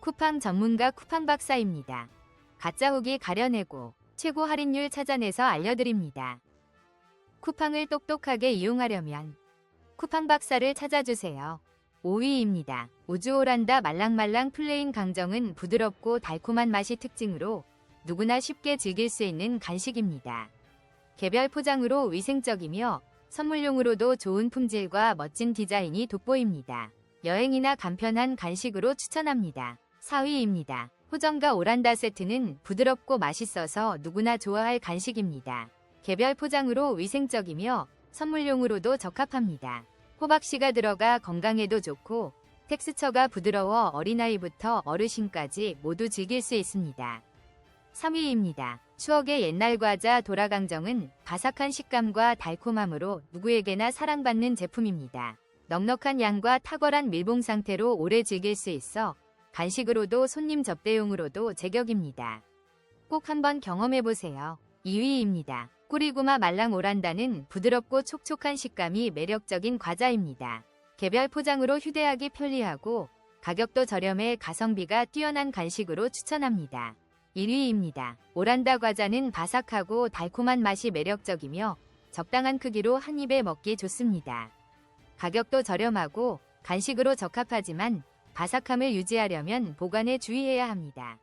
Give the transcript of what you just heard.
쿠팡 전문가 쿠팡 박사입니다. 가짜 후기 가려내고 최고 할인율 찾아내서 알려드립니다. 쿠팡을 똑똑하게 이용하려면 쿠팡 박사를 찾아주세요. 5위입니다. 우주 오란다 말랑말랑 플레인 강정은 부드럽고 달콤한 맛이 특징으로 누구나 쉽게 즐길 수 있는 간식입니다. 개별 포장으로 위생적이며 선물용으로도 좋은 품질과 멋진 디자인이 돋보입니다. 여행이나 간편한 간식으로 추천합니다. 4위입니다. 호정과 오란다 세트는 부드럽고 맛있어서 누구나 좋아할 간식입니다. 개별 포장으로 위생적이며 선물용으로도 적합합니다. 호박씨가 들어가 건강에도 좋고 텍스처가 부드러워 어린아이부터 어르신까지 모두 즐길 수 있습니다. 3위입니다. 추억의 옛날 과자 도라강정은 바삭한 식감과 달콤함으로 누구에게나 사랑받는 제품입니다. 넉넉한 양과 탁월한 밀봉 상태로 오래 즐길 수 있어 간식으로도 손님 접대용으로도 제격입니다. 꼭 한번 경험해보세요. 2위입니다. 꾸리구마 말랑 오란다는 부드럽고 촉촉한 식감이 매력적인 과자입니다. 개별 포장으로 휴대하기 편리하고 가격도 저렴해 가성비가 뛰어난 간식으로 추천합니다. 1위입니다. 오란다 과자는 바삭하고 달콤한 맛이 매력적이며 적당한 크기로 한 입에 먹기 좋습니다. 가격도 저렴하고 간식으로 적합하지만 바삭함을 유지하려면 보관에 주의해야 합니다.